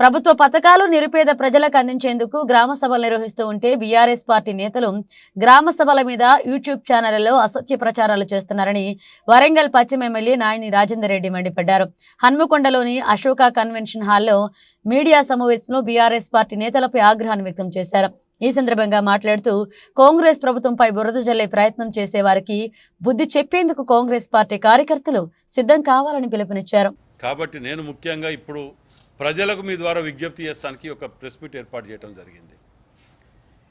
ప్రభుత్వ పథకాలు నిరుపేద ప్రజలకు అందించేందుకు గ్రామ సభలు నిర్వహిస్తూ ఉంటే బీఆర్ఎస్ పార్టీ నేతలు గ్రామ సభల మీద యూట్యూబ్ ఛానళ్ళలో అసత్య ప్రచారాలు చేస్తున్నారని వరంగల్ పశ్చిమ ఎమ్మెల్యే నాయని రాజేందర్ రెడ్డి మండిపడ్డారు. హన్మకొండలోని అశోక కన్వెన్షన్ హాల్లో మీడియా సమావేశంలో బీఆర్ఎస్ పార్టీ నేతలపై ఆగ్రహాన్ని వ్యక్తం చేశారు. ఈ సందర్భంగా మాట్లాడుతూ కాంగ్రెస్ ప్రభుత్వంపై బురద జల్లే ప్రయత్నం చేసేవారికి బుద్ధి చెప్పేందుకు కాంగ్రెస్ పార్టీ కార్యకర్తలు సిద్ధం కావాలని పిలుపునిచ్చారు. కాబట్టి నేను ముఖ్యంగా ఇప్పుడు ప్రజలకు మీ ద్వారా విజ్ఞప్తి చేస్తానికి ఒక ప్రెస్ మీట్ ఏర్పాటు చేయడం జరిగింది.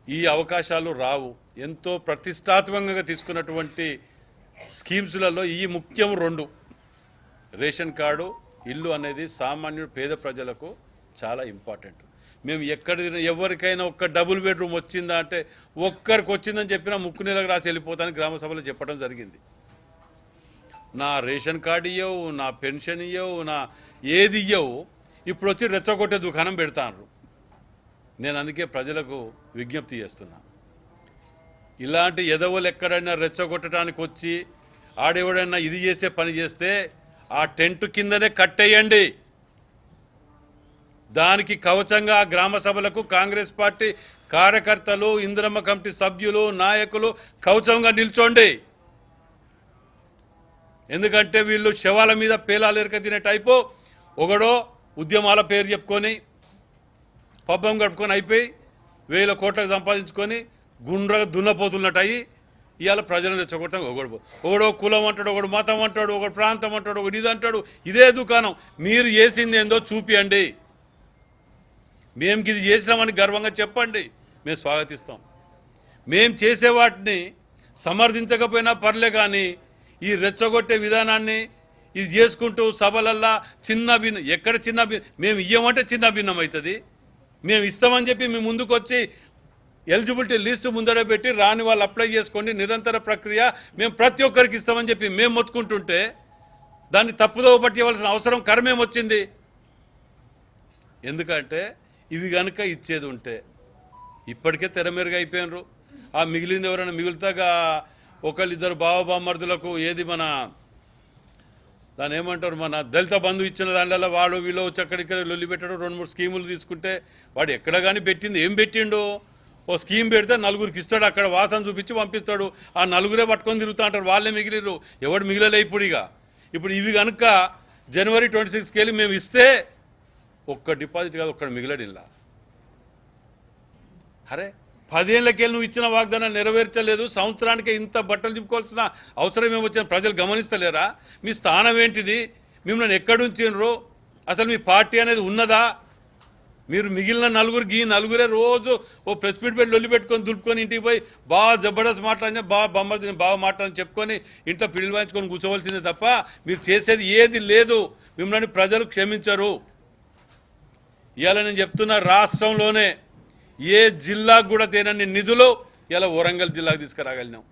ఈ అవకాశాలు రావు. ఎంతో ప్రతిష్టాత్మకంగా తీసుకున్నటువంటి స్కీమ్స్లలో ఈ ముఖ్యం రెండు. రేషన్ కార్డు ఇల్లు అనేది సామాన్యుడు పేద ప్రజలకు చాలా ఇంపార్టెంట్. మేము ఎక్కడ ఎవరికైనా ఒక్క డబుల్ బెడ్రూమ్ వచ్చిందా అంటే ఒక్కరికి వచ్చిందని చెప్పినా ముక్కు నెలకు రాసి వెళ్ళిపోతానని గ్రామ సభలో చెప్పడం జరిగింది. నా రేషన్ కార్డు ఇవ్వవు నా పెన్షన్ ఇవ్వవు నా ఏది ఇవ్వవు ఇప్పుడు వచ్చి రెచ్చగొట్టే దుకాణం పెడతాను నేను అందుకే ప్రజలకు విజ్ఞప్తి చేస్తున్నా. ఇలాంటి ఎదవలు ఎక్కడైనా రెచ్చగొట్టడానికి వచ్చి ఆడెవడైనా ఇది చేసే పని చేస్తే ఆ టెంట్ కిందనే కట్టేయండి. దానికి కవచంగా గ్రామ సభలకు కాంగ్రెస్ పార్టీ కార్యకర్తలు ఇందిరమ్మ కమిటీ సభ్యులు నాయకులు కవచంగా నిల్చోండి. ఎందుకంటే వీళ్ళు శవాల మీద పేలాలు ఎరక తినే టైపు. ఒకడో ఉద్యమాల పేరు చెప్పుకొని పబ్బం కట్టుకొని అయిపోయి వేల కోట్లకు సంపాదించుకొని గుండ్రగా దున్నపోతున్నట్టు అయ్యి ఇవాళ ప్రజలను రెచ్చగొట్టడం ఒకడు ఒకడో కులం అంటాడు ఒకడు మతం అంటాడు ఒకడు ప్రాంతం అంటాడు ఒకడు ఇది అంటాడు ఇదే దుకాణం. మీరు చేసింది ఏందో చూపియండి. మేము ఇది చేసినామని గర్వంగా చెప్పండి. మేము స్వాగతిస్తాం. మేము చేసే వాటిని సమర్థించకపోయినా పర్లే కానీ ఈ రెచ్చగొట్టే విధానాన్ని ఇది చేసుకుంటూ సభలల్లా చిన్న భిన్న ఎక్కడ చిన్న భిన్నం మేము ఇయ్యమంటే చిన్న భిన్నం అవుతుంది. మేము ఇస్తామని చెప్పి మేము ముందుకు వచ్చి ఎలిజిబిలిటీ లిస్టు ముందర పెట్టి రాని వాళ్ళు అప్లై చేసుకోండి నిరంతర ప్రక్రియ మేము ప్రతి ఒక్కరికి ఇస్తామని చెప్పి మేము మొత్తుకుంటుంటే దాన్ని తప్పుదో పట్టివలసిన అవసరం కరమేం వచ్చింది? ఎందుకంటే ఇవి కనుక ఇచ్చేది ఉంటే ఇప్పటికే తెరమేరుగా అయిపోయినరు. ఆ మిగిలింది ఎవరైనా మిగులుతాగా? ఒకళ్ళు ఇద్దరు బావబామర్దులకు ఏది మన దాని ఏమంటారు? మన దళిత బంధు ఇచ్చిన దానిలో వాడు వీళ్ళు వచ్చి అక్కడిక్కడ లొల్లి పెట్టడం రెండు మూడు స్కీములు తీసుకుంటే వాడు ఎక్కడ కానీ పెట్టింది ఏం పెట్టిండు? ఓ స్కీమ్ పెడితే నలుగురికి ఇస్తాడు అక్కడ వాసన చూపించి పంపిస్తాడు. ఆ నలుగురే పట్టుకొని తిరుగుతూ అంటారు వాళ్ళే మిగిలిరు ఎవడు మిగిలలే ఇప్పుడు ఇక. ఇప్పుడు ఇవి కనుక జనవరి ట్వంటీ సిక్స్కి వెళ్ళి మేము ఇస్తే ఒక్క డిపాజిట్ కాదు ఒక్కడ మిగిలడు అరే పదేళ్ళకెళ్ళి నువ్వు ఇచ్చిన వాగ్దానం నెరవేర్చలేదు. సంవత్సరానికి ఇంత బట్టలు చెప్పుకోవాల్సిన అవసరం ఏమొచ్చిన ప్రజలు గమనిస్తలేరా? మీ స్థానం ఏంటిది? మిమ్మల్ని ఎక్కడుంచినరు అసలు మీ పార్టీ అనేది ఉన్నదా? మీరు మిగిలిన నలుగురికి ఈ నలుగురే రోజు ఓ ప్రెస్ మీట్ పెట్టి లొల్లి పెట్టుకొని దులుపుకొని ఇంటికి పోయి బాగా జబర్దస్త్ మాట్లాడినా బాగా బొమ్మది బాగా మాట్లాడని చెప్పుకొని ఇంట్లో పిల్లలు వాయించుకొని కూర్చోవలసిందే తప్ప మీరు చేసేది ఏది లేదు. మిమ్మల్ని ప్రజలు క్షమించరు. ఇవాళ నేను చెప్తున్నా రాష్ట్రంలోనే ఏ జిల్లాకు కూడా తేనన్ని నిధులు ఇలా వరంగల్ జిల్లాకు తీసుకురాగలిగినాం.